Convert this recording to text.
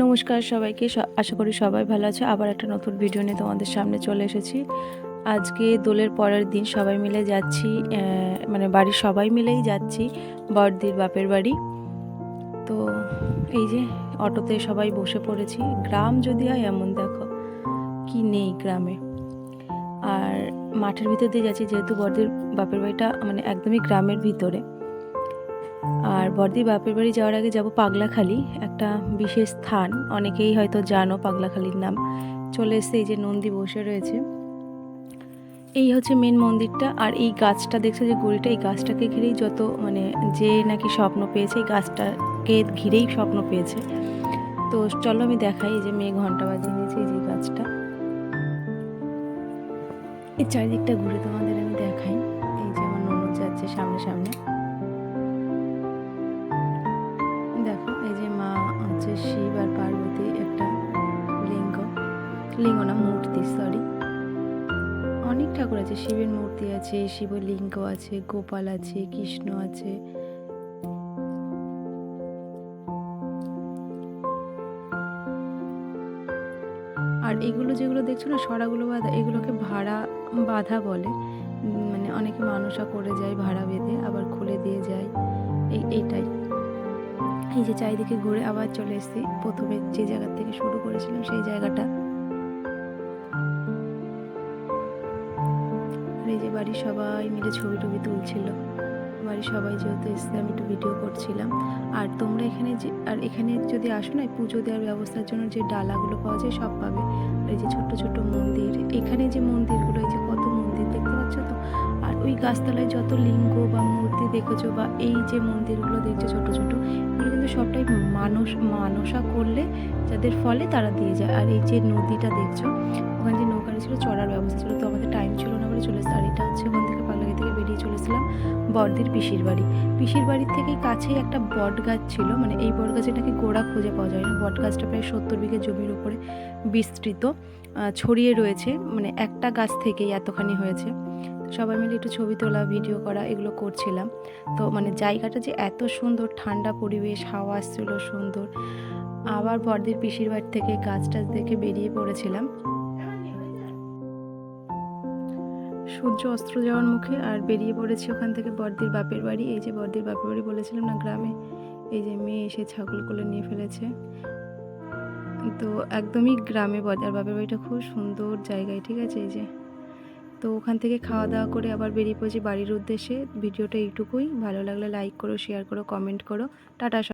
নমস্কার সবাইকে আশা করি সবাই ভালো আছে। আবার একটা নতুন ভিডিও নিয়ে তোমাদের সামনে চলে এসেছি। আজকে দোলের পরের দিন সবাই মিলে যাচ্ছি মানে বাড়ির সবাই মিলেই যাচ্ছি, বড়দির বাপের বাড়ি। তো এই যে অটোতে সবাই বসে পড়েছি। গ্রাম যদি হয় এমন দেখো, কি নেই গ্রামে। আর মাঠের ভিতর দিয়ে যাচ্ছি, যেহেতু বড়দির বাপের বাড়িটা মানে একদমই গ্রামের ভিতরে। আর বর্দি বাপের বাড়ি যাওয়ার আগে যাব পাগলাখালি, একটা বিশেষ স্থান। অনেকেই হয়তো জানো পাগলাখালির নাম। চলে এসছে এই যে নন্দী বসে রয়েছে। এই হচ্ছে মেন মন্দিরটা। আর এই গাছটা দেখছ যে গুড়িটা, এই গাছটাকে ঘিরেই যত মানে যে নাকি স্বপ্ন পেয়েছে, এই গাছটাকে ঘিরেই স্বপ্ন পেয়েছে। তো চলো আমি দেখাই যে মেয়ে ঘণ্টা বাজিয়ে নিয়েছে এই যে গাছটা। এই চারিদিকটা ঘুরে তোমাদের আমি দেখাই। এই যে আমার ননদ যাচ্ছে সামনে সামনে লিঙ্গ না মূর্তি সরি অনেক ঠাকুর আছে, শিবের মূর্তি আছে, শিবলিঙ্গ আছে, গোপাল আছে, কৃষ্ণ আছে। আর এগুলো যেগুলো দেখছ না, সরাগুলো বাঁধা, এগুলোকে ভাড়া বাঁধা বলে। মানে অনেকে মানুষা করে যায় ভাড়া বেঁধে, আবার খুলে দিয়ে যায়। এই, এইটাই। এই যে চারিদিকে ঘুরে আবার চলে এসেছি। প্রথমে যে জায়গা থেকে শুরু করেছিলাম, সেই জায়গাটা। এই যে বাড়ির সবাই মিলে ছবি টবি তুলছিল, বাড়ির সবাই যেহেতু এসছে আমি একটু ভিডিও করছিলাম। আর তোমরা এখানে যে, আর এখানে যদি আসো না পুজো দেওয়ার ব্যবস্থার জন্য যে ডালাগুলো পাওয়া যায়, সব পাবে। এই যে ছোট্ট ছোট্ট মন্দির, এখানে যে মন্দিরগুলো, এই যে কত মন্দির দেখতে পাচ্ছ তো? আর ওই গাছতলায় যত লিঙ্গ বা মূর্তি দেখেছ বা এই যে মন্দিরগুলো দেখছ ছোট ছোট, এগুলো কিন্তু সবটাই মানুষ, মানসা করলে, যাদের ফলে তারা দিয়ে যায়। আর এই যে নদীটা দেখছ, ওখানে যে নৌকাটা ছিল, চড়ার ব্যবস্থা ছিল। তো আমাদের টাইম ছিল না বলে চলে আর এটা হচ্ছে ওখান থেকে পাগলাগি থেকে বেরিয়ে চলেছিলাম বড়দির পিসির বাড়ি। পিসির বাড়ির থেকেই কাছেই একটা বট গাছ ছিল। মানে এই বট গাছে নাকি গোড়া খুঁজে পাওয়া যায় না। বট গাছটা প্রায় সত্তর বিঘে জমির উপরে বিস্তৃত ছড়িয়ে রয়েছে। মানে একটা গাছ থেকেই এতখানি হয়েছে। সবাই মিলে একটু ছবি তোলা ভিডিও করা এগুলো করছিলাম। তো মানে জায়গাটা যে এত সুন্দর, ঠান্ডা পরিবেশ, হাওয়া আসছিল সুন্দর। আবার বড়দির পিসির বাড়ি থেকে গাছ টাছ দেখে বেরিয়ে পড়েছিলাম। সূর্য অস্ত্র যাওয়ার মুখে আর বেরিয়ে পড়েছি ওখান থেকে বড়দির বাপের বাড়ি। এই যে বড়দির বাপের বাড়ি বলেছিলাম না, গ্রামে। এই যে মেয়ে এসে ছাগল কোলে নিয়ে ফেলেছে। তো একদমই গ্রামে বড়দার বাপের বাড়িটা খুব সুন্দর জায়গায়, ঠিক আছে? এই যে। তো ওখান থেকে খাওয়া দাওয়া করে আবার বেরিয়ে পড়েছি বাড়ির উদ্দেশ্যে। ভিডিওটা এইটুকুই। ভালো লাগলে লাইক করো শেয়ার করো কমেন্ট করো। টাটা